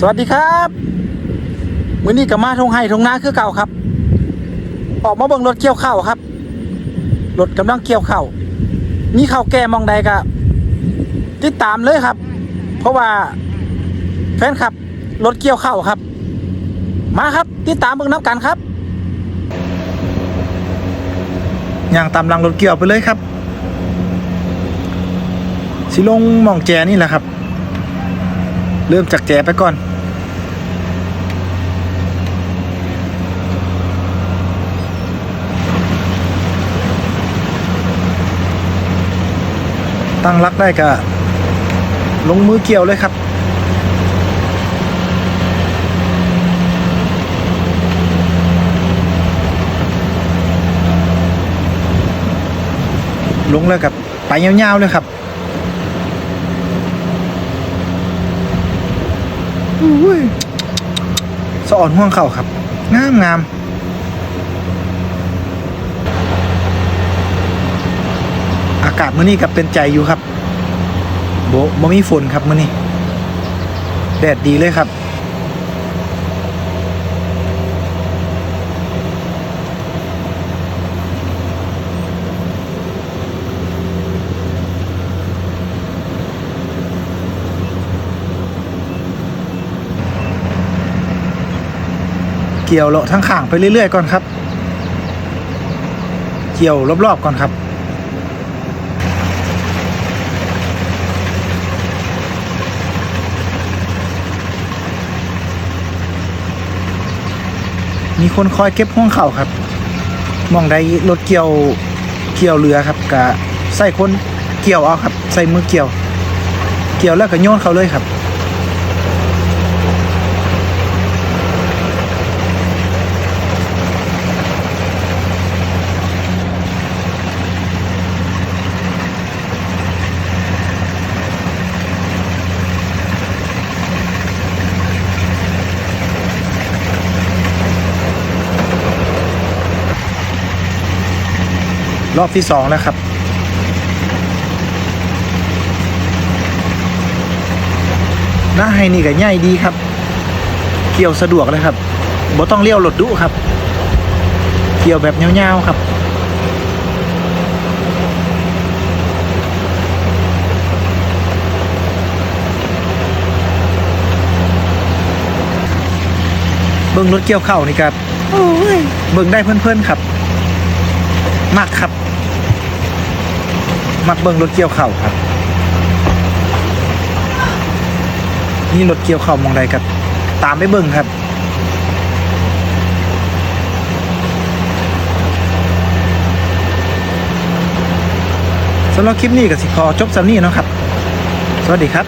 สวัสดีครับมื้อนี้ก็มาทงไห้ทงนาคือเก่าครับ ออกมาเบิ่งรถเกี่ยวข้าวครับรถกำลังเกี่ยวข้าวมีข้าวแก่มองใดก็ติดตามเลยครับ เพราะว่าแฟนขับรถเกี่ยวข้าวครับ มาครับติดตามเบิ่งน้ำกันครับย่างตามหลังรถเกี่ยวไปเลยครับสิลงมองแจนี่แหละครับ เริ่มจากแจไปก่อน ตั้งรักได้ก็ลงมือเกี่ยวเลยครับลงเลยกับไปยาวๆเลยครับ อุ้ยสะอ่อนห่วงเข่าครับ งามงามอากาศมื้อนี้กับเป็นใจอยู่ครับโบบ่มีฝนครับมื้อนี้แดดดีเลยครับ เกี่ยวเลาะทั้งข้างไปเรื่อยๆก่อนครับ เกี่ยวรอบๆก่อนครับมีคนคอยเก็บห่วงเข่าครับ มองได้รถเกี่ยวเกี่ยวเรือครับกะใส่คนเกี่ยวเอาครับ ใส่มือเกี่ยว เกี่ยวแล้วก็โยนเขาเลยครับ รอบที่สองแล้วครับ หน้าไฮนี่ก็ใหญ่ดีครับ เกี่ยวสะดวกเลยครับบ่ต้องเลี้ยวรถดุครับ เกี่ยวแบบเงาวๆครับเบิ่งรถเกี่ยวเข้าวนี่ครับโอ้ยเบิ่งได้เพื่อนๆครับมักครับ มักเบิ้งรถเกี่ยวเข่าครับ นี่รถเกี่ยวเข่ามองใดครับ ตามไปเบิ้งครับสำหรับคลิปนี้ก็สิพอจบสำนี้เนาะครับ สวัสดีครับ